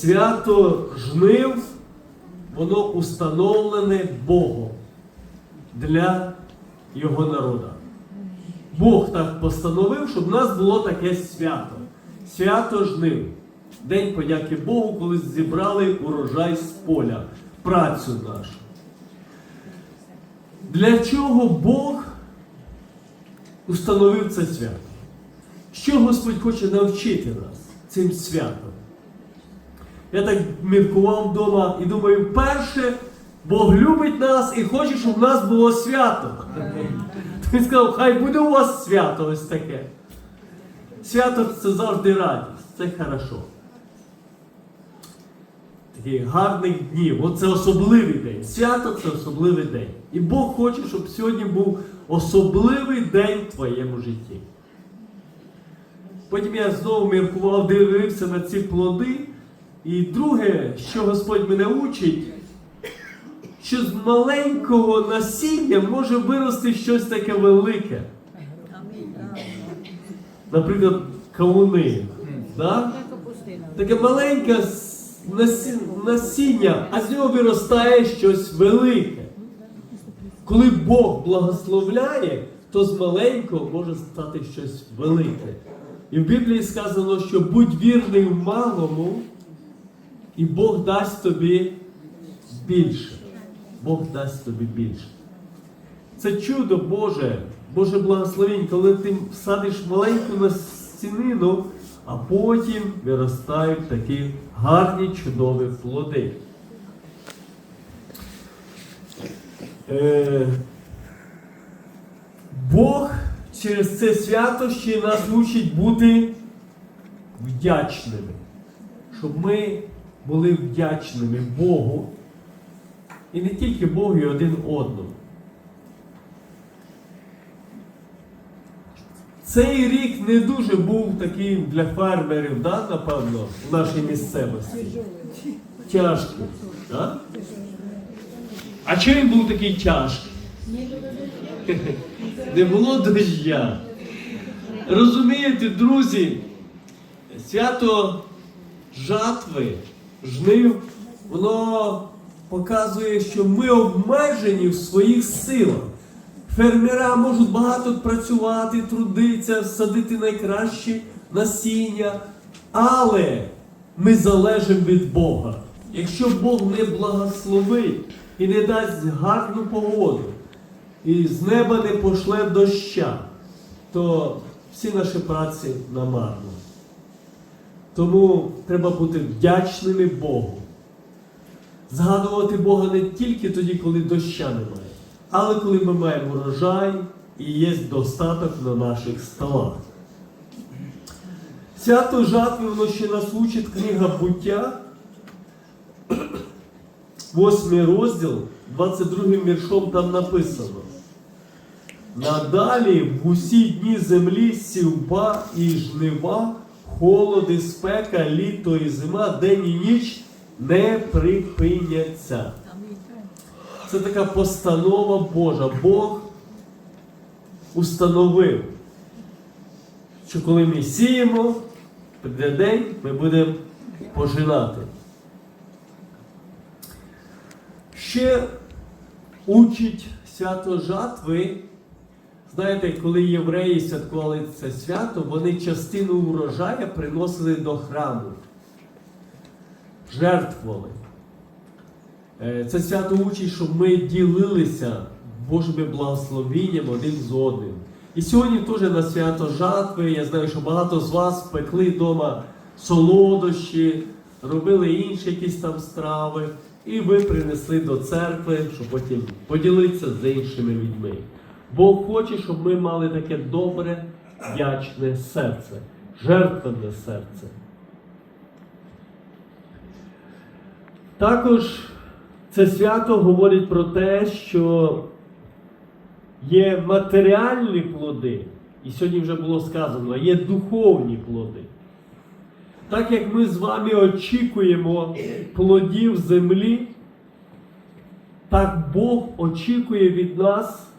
свято жнив, воно установлене Богом для його народу. Бог так постановив, щоб в нас було таке свято. Свято жнив. День подяки Богу, коли зібрали урожай з поля, працю нашу. Для чого Бог установив це свято? Що Господь хоче навчити нас цим святом? Я так міркував вдома і думаю, перше, Бог любить нас і хоче, щоб в нас було свято. Він сказав, хай буде у вас свято ось таке. Свято це завжди радість, це хорошо. Таких гарних днів. Оце особливий день. Свято це особливий день. І Бог хоче, щоб сьогодні був особливий день в твоєму житті. Потім я знову міркував, дивився на ці плоди. І друге, що Господь мене учить, що з маленького насіння може вирости щось таке велике. Наприклад, кавуни. Да? Таке маленьке насіння, а з нього виростає щось велике. Коли Бог благословляє, то з маленького може стати щось велике. І в Біблії сказано, що будь вірний в малому, і Бог дасть тобі більше. Бог дасть тобі більше. Це чудо Боже, Боже благословінь, коли ти садиш маленьку насінину, а потім виростають такі гарні, чудові плоди. Е, Бог через це свято ще нас учить бути вдячними, щоб ми були вдячними Богу і не тільки Богу і один одному. Цей рік не дуже був таким для фермерів, да, напевно, в нашій місцевості. Тяжкий. Да? А чому він був такий тяжкий? Не було дождя. Розумієте, друзі, свято жатви, жнив, воно показує, що ми обмежені в своїх силах. Фермера можуть багато працювати, трудитися, садити найкращі насіння, але ми залежимо від Бога. Якщо Бог не благословить і не дасть гарну погоду, і з неба не пошле доща, то всі наші праці намарно. Тому треба бути вдячними Богу. Згадувати Бога не тільки тоді, коли доща немає, але коли ми маємо урожай і є достаток на наших столах. Свято жатви, воно ще нас учить книга буття, 8 розділ, 22 віршом там написано. Надалі в усі дні землі сівба і жнива, холод і спека, літо і зима, день і ніч не припиняться. Це така постанова Божа. Бог установив, що коли ми сіємо, прийде день, ми будемо пожинати. Ще учить свято жатви. Знаєте, коли євреї святкували це свято, вони частину урожая приносили до храму, жертвували. Е, Це свято учить, щоб ми ділилися Божими благословінням один з одним. І сьогодні теж на свято жатви, я знаю, що багато з вас пекли вдома солодощі, робили інші якісь там страви, і ви принесли до церкви, щоб потім поділитися з іншими людьми. Бог хоче, щоб ми мали таке добре, вдячне серце, жертвенне серце. Також це свято говорить про те, що є матеріальні плоди, і сьогодні вже було сказано, є духовні плоди. Так як ми з вами очікуємо плодів землі, так Бог очікує від нас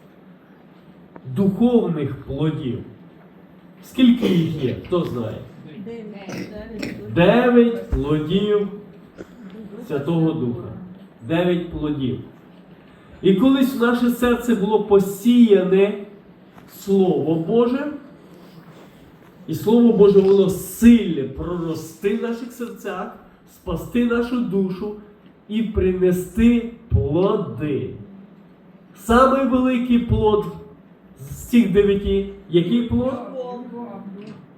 духовних плодів. Скільки їх є? Хто знає? Дев'ять плодів Святого Духа. Дев'ять плодів. І колись наше серце було посіяне Слово Боже, і Слово Боже воно сильне прорости в наших серцях, спасти нашу душу і принести плоди. Самий великий плод цих дев'яти, який плод?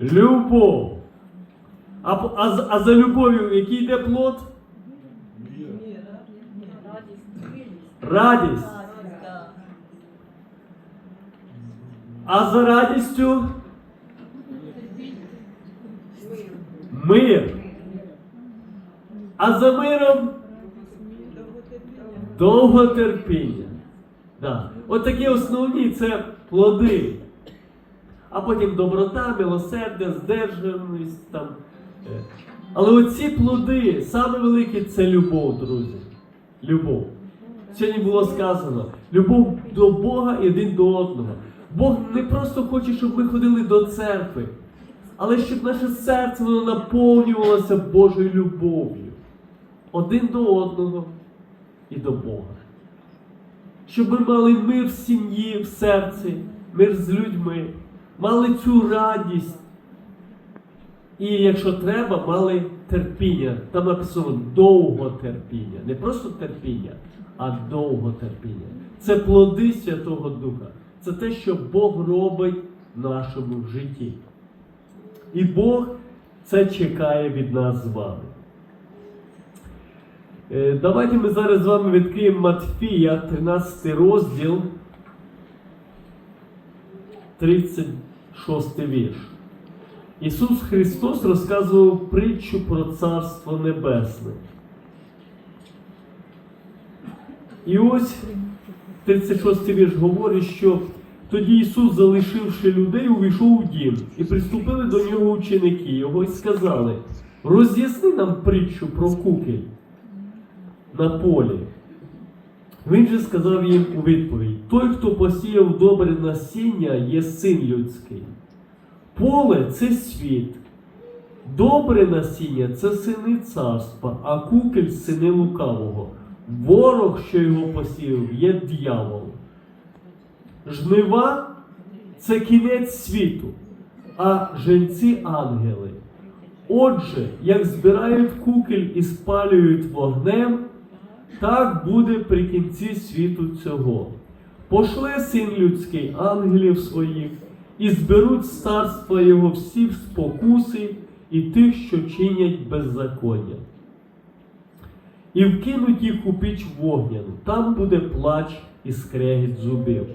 Любов. А, а, а за любов'ю який йде плод? Радість. А за радістю мир. А за миром довготерпіння. Да. От такі основні це плоди. А потім доброта, милосердя, здержаність там. Але оці плоди, саме великі це любов, друзі. Любов. Сьогодні було сказано: любов до Бога і один до одного. Бог не просто хоче, щоб ми ходили до церкви, але щоб наше серце воно наповнювалося Божою любов'ю. Один до одного і до Бога. Щоб ми мали мир в сім'ї, в серці, мир з людьми, мали цю радість. І якщо треба, мали терпіння. Там написано довго терпіння. Не просто терпіння, а довго терпіння. Це плоди Святого Духа. Це те, що Бог робить в нашому житті. І Бог це чекає від нас з вами. Е, Давайте ми зараз з вами відкриємо Матфія, 13 розділ, 36 вірш. Ісус Христос розказував притчу про Царство Небесне. І ось 36 вірш говорить, що тоді Ісус, залишивши людей, увійшов у дім, і приступили до нього ученики його і сказали: роз'ясни нам притчу про кукіль на полі. Він же сказав їм у відповідь: Той, хто посіяв добре насіння, є син людський. Поле це світ. Добре насіння це сини царства, а кукель сини лукавого. Ворог, що його посіяв, є дьявол. Жнива це кінець світу, а женці ангели. Отже, як збирають кукель і спалюють вогнем, так буде при кінці світу цього. Пошле син людський ангелів своїх, і зберуть з царства його всі спокуси і тих, що чинять беззаконня. І вкинуть їх у піч вогняну, там буде плач і скрегіт зубів.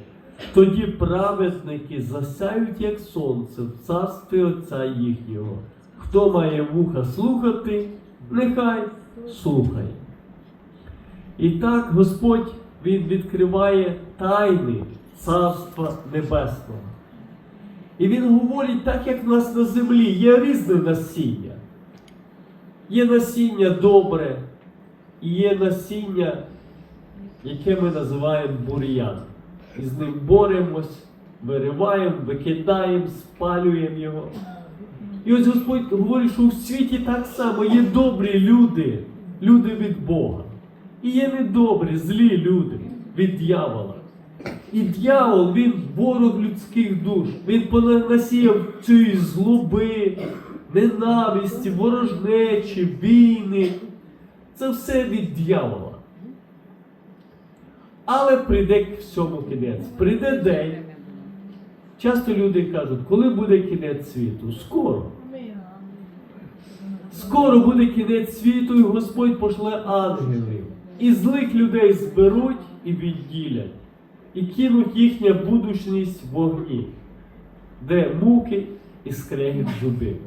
Тоді праведники засяють, як сонце, в царстві Отця їхнього. Хто має вуха слухати, нехай слухає. І так Господь Він відкриває тайни Царства Небесного. І Він говорить, так як в нас на землі є різне насіння. Є насіння добре, і є насіння, яке ми називаємо бур'ян. І з ним боремось, вириваємо, викидаємо, спалюємо його. І ось Господь говорить, що у світі так само є добрі люди, люди від Бога. І є недобрі, злі люди від дьявола. І дьявол, він ворог людських душ. Він понасіяв цієї злоби, ненависті, ворожнечі, війни. Це все від дьявола. Але прийде всьому кінець. Прийде день. Часто люди кажуть, коли буде кінець світу? Скоро. Скоро буде кінець світу, і Господь пошле ангелів. І злих людей зберуть і відділять, і кинуть їхня будучність в вогні, де муки і скрегіт зубів.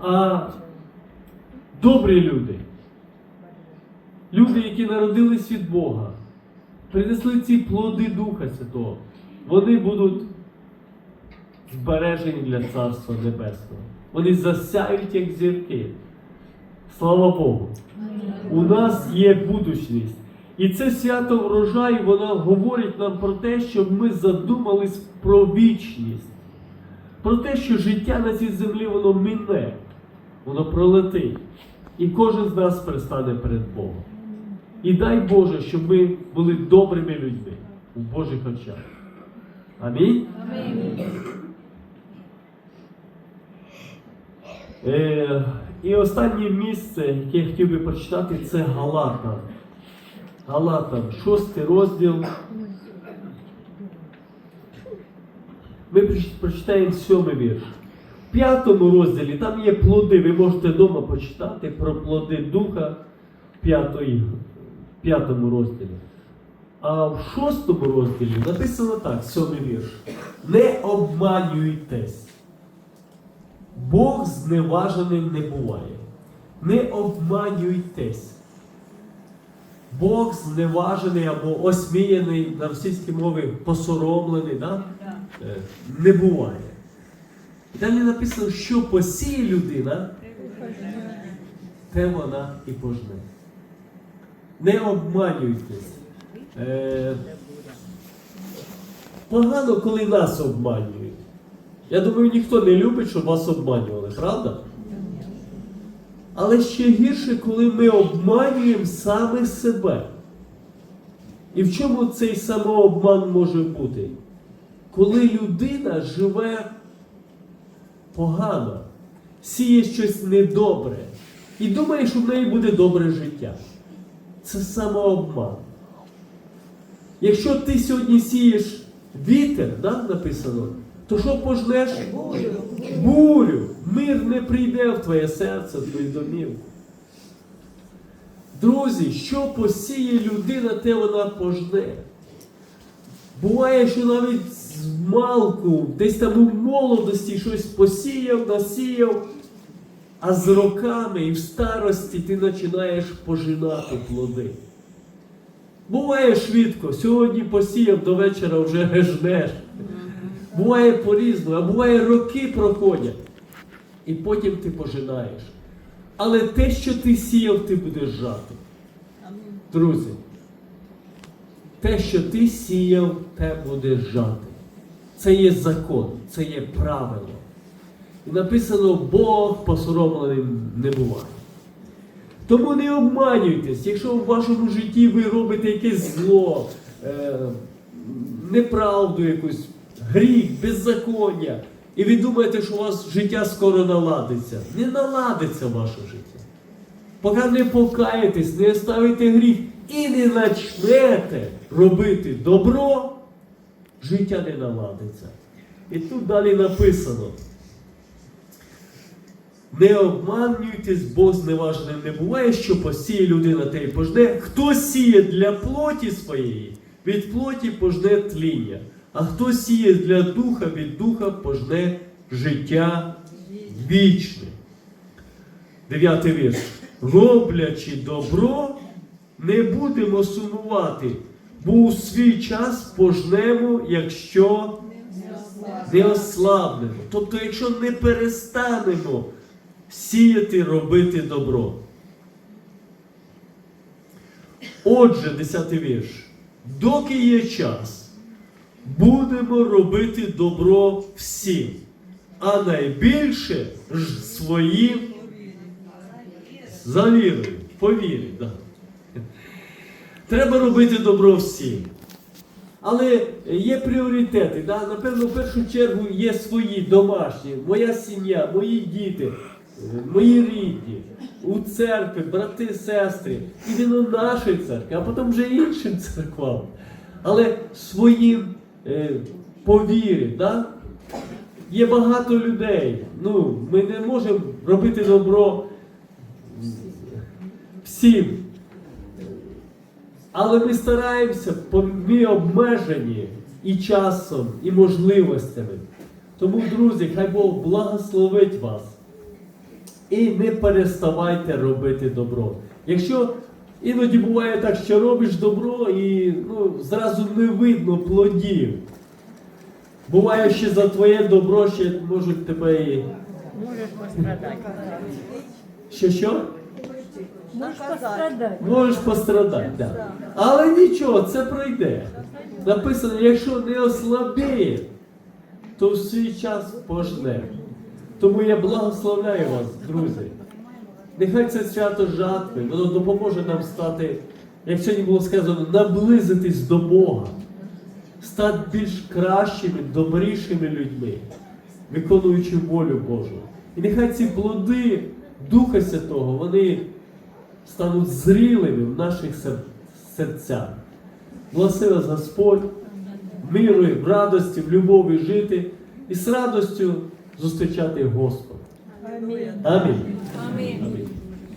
А добрі люди, люди, які народились від Бога, принесли ці плоди Духа Святого, вони будуть збережені для Царства Небесного. Вони засяють, як зірки. Слава Богу! У нас є будучність. І це свято врожай, воно говорить нам про те, щоб ми задумались про вічність, про те, що життя на цій землі воно мине, воно пролетить. І кожен з нас пристане перед Богом. І дай Боже, щоб ми були добрими людьми у Божих очах. Амінь. Е, і останнє місце, яке я хотів би прочитати, це Галата. Галатам, шостий розділ. Ми прочитаємо сьомий вірш. В п'ятому розділі там є плоди. Ви можете вдома почитати про плоди Духа в п'ятому розділі. А в шостому розділі написано так, сьомий вірш. Не обманюйтесь. Бог зневаженим не буває. Не обманюйтесь. Бог зневажений або осміяний на російській мові посоромлений, да? Е, не буває. Далі написано, що посіє людина, те вона і пожне. Не обманюйтесь. Е, погано, коли нас обманюють. Я думаю, ніхто не любить, щоб вас обманювали, правда? Але ще гірше, коли ми обманюємо саме себе. І в чому цей самообман може бути? Коли людина живе погано, сіє щось недобре і думає, що в неї буде добре життя. Це самообман. Якщо ти сьогодні сієш вітер, да, написано, то що пожнеш? Бурю. Мир не прийде в твоє серце, в твою домівку. Друзі, що посіє людина, те вона пожне. Буває, що навіть з малку, десь там у молодості щось посіяв, насіяв, а з роками і в старості ти починаєш пожинати плоди. Буває швидко, сьогодні посіяв, до вечора вже жнеш. Буває по-різному, а буває роки проходять. І потім ти пожинаєш. Але те, що ти сіяв, ти будеш жати. Друзі, те, що ти сіяв, те будеш жати. Це є закон, це є правило. І написано, Бог посоромленим не буває. Тому не обманюйтесь, якщо в вашому житті ви робите якесь зло, е, неправду якусь, гріх, беззаконня, і ви думаєте, що у вас життя скоро наладиться. Не наладиться ваше життя. Поки не покаєтесь, не оставите гріх і не почнете робити добро, життя не наладиться. І тут далі написано. Не обманюйтесь, Бог зневаженим не буває, що посіє людина те й пожне. Хто сіє для плоті своєї, від плоті пожне тління, а хто сіє для духа, від духа пожне життя вічне. Дев'ятий вірш. Роблячи добро, не будемо сумувати, бо у свій час пожнемо, якщо не ослабнемо. Тобто, якщо не перестанемо сіяти, робити добро. Отже, 10 вірш. Доки є час, будемо робити добро всім, а найбільше ж своїм за вірою. Да. Треба робити добро всім. Але є пріоритети. Да? Напевно, в першу чергу є свої домашні, моя сім'я, мої діти, мої рідні, у церкві, брати, сестри, іменно нашої церкви, а потім вже іншим церквам. Але своїм по вірі, да? є багато людей. Ну, ми не можемо робити добро всім. Але ми стараємося, ми обмежені і часом, і можливостями. Тому, друзі, хай Бог благословить вас. І не переставайте робити добро. Якщо іноді буває так, що робиш добро і ну, зразу не видно плодів. Буває, що за твоє добро ще можуть тебе і. Можеш пострадати. Що що? Можеш пострадати. Можеш пострадати, да. Але нічого, це пройде. Написано, якщо не ослабіє, то в свій час пожне. Тому я благословляю вас, друзі. Нехай це свято жатви, воно допоможе нам стати, як сьогодні було сказано, наблизитись до Бога, стати більш кращими, добрішими людьми, виконуючи волю Божу. І нехай ці плоди Духа Святого, вони стануть зрілими в наших серцях. Благослови вас Господь, миру, в радості, в любові жити і з радостю зустрічати Господа. Амінь. Амінь. Амінь. Амінь.